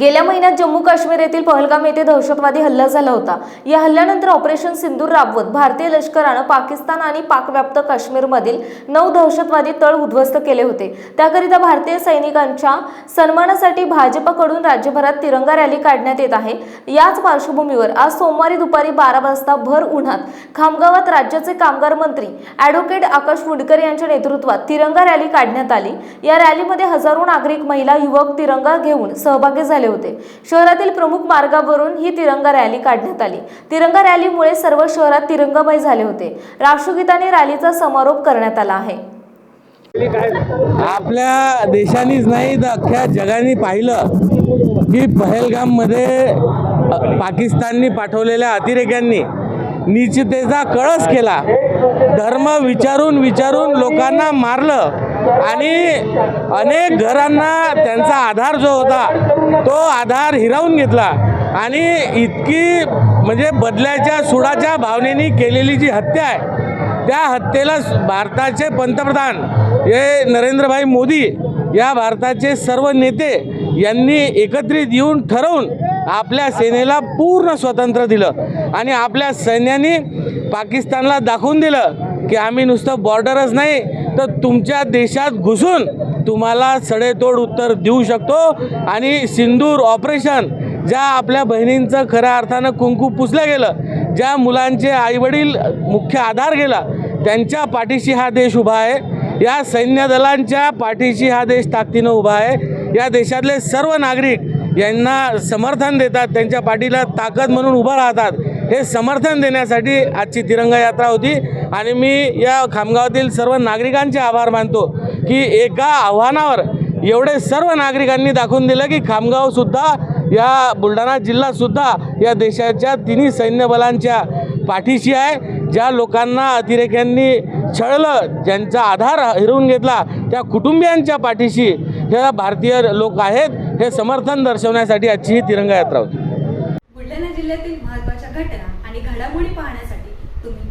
गेल्या महिन्यात जम्मू काश्मीर येथील पहलगाम येथे दहशतवादी हल्ला झाला होता. या हल्ल्यानंतर ऑपरेशन सिंदूर राबवत भारतीय लष्करानं पाकिस्तान आणि पाकव्याप्त काश्मीरमधील नऊ दहशतवादी तळ उद्ध्वस्त केले होते. त्याकरिता भारतीय सैनिकांच्या सन्मानासाठी भाजपकडून राज्यभरात तिरंगा रॅली काढण्यात येत आहे. याच पार्श्वभूमीवर आज सोमवारी दुपारी बारा वाजता भर उन्हात खामगावात राज्याचे कामगार मंत्री ॲडव्होकेट आकाश मुंडकर यांच्या नेतृत्वात तिरंगा रॅली काढण्यात आली. या रॅलीमध्ये हजारो नागरिक महिला युवक तिरंगा घेऊन सहभागी झाले होते. शहरातील प्रमुख मार्गावरून ही तिरंगा रॅली काढण्यात आली. तिरंगा रॅलीमुळे सर्व शहरात तिरंगामय झाले होते. राष्ट्रगीताने रॅलीचा समारोप करण्यात आला आहे. आपल्या देशानेच नाही तर अख्ख्या जगाने पाहिलं की पहलगाममध्ये पाकिस्ताननी पाठवलेल्या अतिरेक्यांनी निश्चितेचा कळस केला. धर्म विचारून विचारून लोकांना मारलं आणि अनेक घरांना त्यांचा आधार जो होता तो आधार हिरावून घेतला. आणि इतकी म्हणजे बदल्याच्या सुडाच्या भावनेने केलेली जी हत्या आहे त्या हत्येला भारताचे पंतप्रधान हे नरेंद्रभाई मोदी या भारताचे सर्व नेते यांनी एकत्रित येऊन ठरवून आपल्या सेनेला पूर्ण स्वातंत्र्य दिलं. आणि आपल्या सैन्याने पाकिस्तानला दाखवून दिलं की आम्ही नुसतं बॉर्डरच नाही तर तुमच्या देशात घुसून तुम्हाला सडेतोड उत्तर देऊ शकतो. आणि सिंदूर ऑपरेशन ज्या आपल्या बहिणींचं खऱ्या अर्थानं कुंकू पुसलं गेलं ज्या मुलांचे आईवडील मुख्य आधार गेला त्यांच्या पाठीशी हा देश उभा आहे. या सैन्य दलांच्या पाठीशी हा देश ताकदीनं उभा आहे. या देशातले सर्व नागरिक यांना समर्थन देतात त्यांच्या पाठीला ताकद म्हणून उभं राहतात. हे समर्थन देण्यासाठी आजची तिरंगा यात्रा होती. आणि मी या खामगावातील सर्व नागरिकांचे आभार मानतो. की एका आव्हानावर एवढे सर्व नागरिकांनी दाखवून दिलं की खामगावसुद्धा या बुलढाणा जिल्हासुद्धा या देशाच्या तिन्ही सैन्य बलांच्या पाठीशी आहे. ज्या लोकांना अतिरेक्यांनी छळलं ज्यांचा आधार हिरवून घेतला त्या कुटुंबियांच्या पाठीशी ह्या भारतीय लोक आहेत हे समर्थन दर्शवण्यासाठी आजची ही तिरंगा यात्रा होती. बुलढाणा जिल्ह्यातील महत्त्वाच्या घटना आणि घडामोडी पाहण्यासाठी तुम्ही